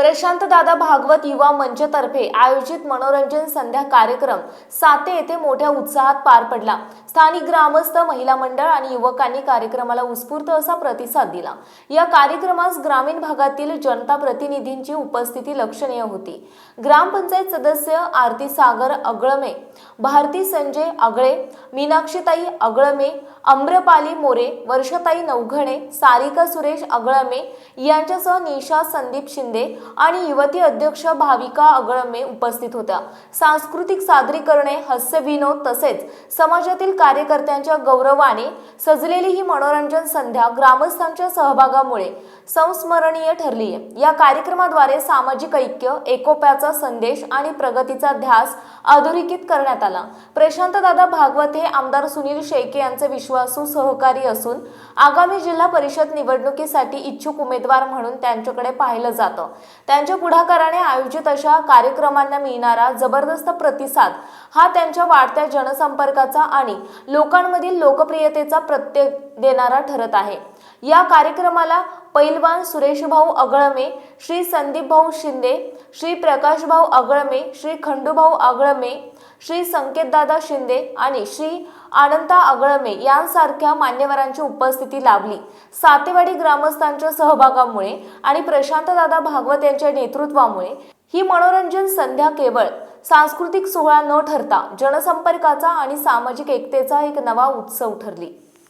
प्रशांत दादा भागवत युवा मंचतर्फे आयोजित मनोरंजन संध्या कार्यक्रम साते येथे मोठ्या उत्साहात पार पडला. स्थानिक ग्रामस्थ महिला मंडळ आणि युवकांनी कार्यक्रमाला उत्स्फूर्त असा प्रतिसाद दिला. या कार्यक्रमास ग्रामीण भागातील जनता प्रतिनिधींची उपस्थिती लक्षणीय होती. ग्रामपंचायत सदस्य आरती सागर अगळमे भारती संजय अगळे मीनाक्षीताई अगळमे अम्रपाली मोरे वर्षताई नवघणे सारिका सुरेश अगळमे यांच्यासह निशा संदीप शिंदे आणि युवती अध्यक्ष भाविका अगळमे उपस्थित होत्या. सांस्कृतिक सादरीकरणे हास्यविनोद तसेच समाजातील कार्यकर्त्यांच्या गौरवाने सजलेली ही मनोरंजन संध्या ग्रामस्थांच्या सहभागामुळे संस्मरणीय ठरली आहे. या कार्यक्रमाद्वारे सामाजिक ऐक्य एकोप्याचा संदेश आणि प्रगतीचा ध्यास अधोरेखित करण्यात आला. प्रशांतदादा भागवत हे आमदार सुनील शेळके यांचे विश्वासू सहकारी असून आगामी जिल्हा परिषद निवडणुकीसाठी इच्छुक उमेदवार म्हणून त्यांच्याकडे पाहिलं जातं. त्यांच्या पुढाकाराने आयोजित अशा कार्यक्रमांना मिळणारा जबरदस्त प्रतिसाद हा त्यांच्या वाढत्या जनसंपर्काचा आणि लोकांमधील लोकप्रियतेचा प्रत्यय देणारा ठरत आहे. या कार्यक्रमाला पैलवान सुरेशभाऊ अगळमे श्री संदीपभाऊ शिंदे श्री प्रकाशभाऊ अगळमे श्री खंडूभाऊ अगळमे श्री संकेतदादा शिंदे आणि श्री आनंदा अगळमे यांसारख्या मान्यवरांची उपस्थिती लाभली. सातेवाडी ग्रामस्थांच्या सहभागामुळे आणि प्रशांतदादा भागवत यांच्या नेतृत्वामुळे ही मनोरंजन संध्या केवळ सांस्कृतिक सोहळा न ठरता जनसंपर्काचा आणि सामाजिक एकतेचा एक नवा उत्सव ठरली.